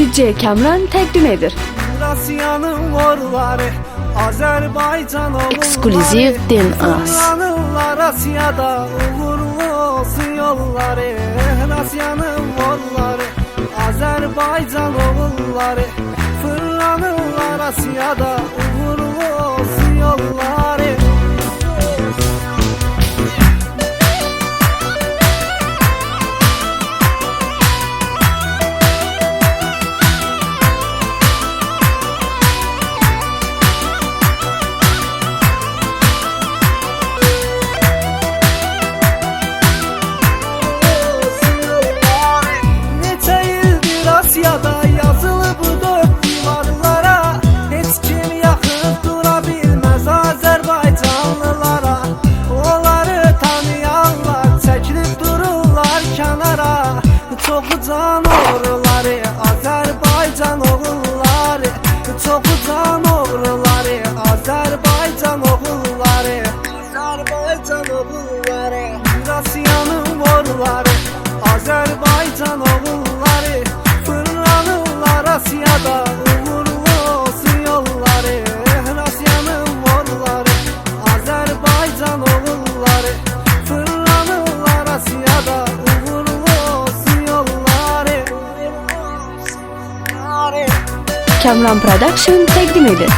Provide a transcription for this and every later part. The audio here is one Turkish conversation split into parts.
DJ Kamran təqdim edir. Rusiyanın qorları Azərbaycan olur. Ekskluziv DNAS. Rusiyada yolları Rusiyanın qorları Azərbaycan oğulları Fırlanırlar Rusiyada uğurlu analara Çoktan oğulları Azerbaycan oğulları. Çoktan oğulları Azerbaycan oğulları. Azerbaycan oğulları. Rusya'nın oğulları Azerbaycan oğulları. Fırlanırlar Asya'da. Kamran Production təqdim edir.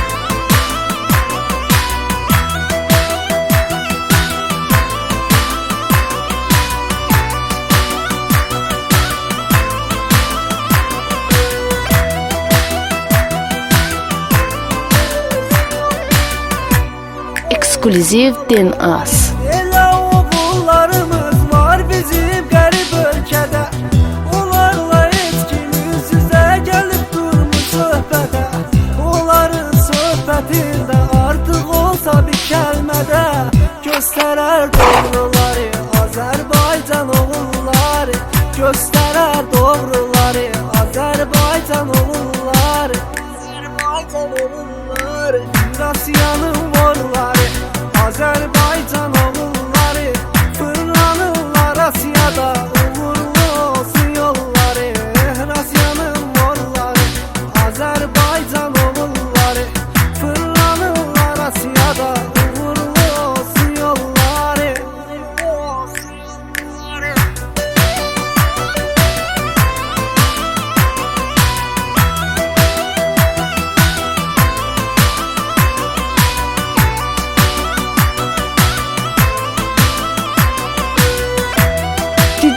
din US. zaten var. Biraz yanım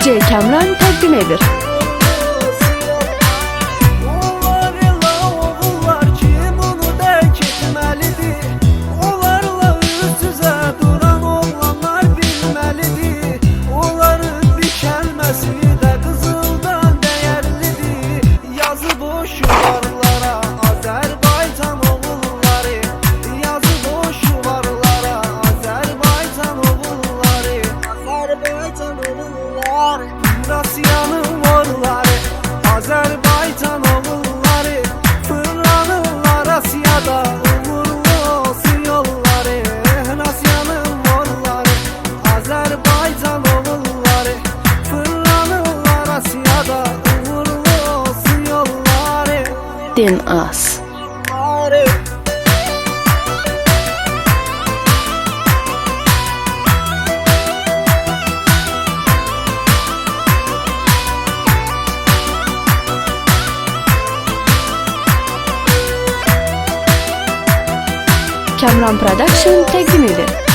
C. Kemran takdim edir. within us. Kamran Production təqdim edir.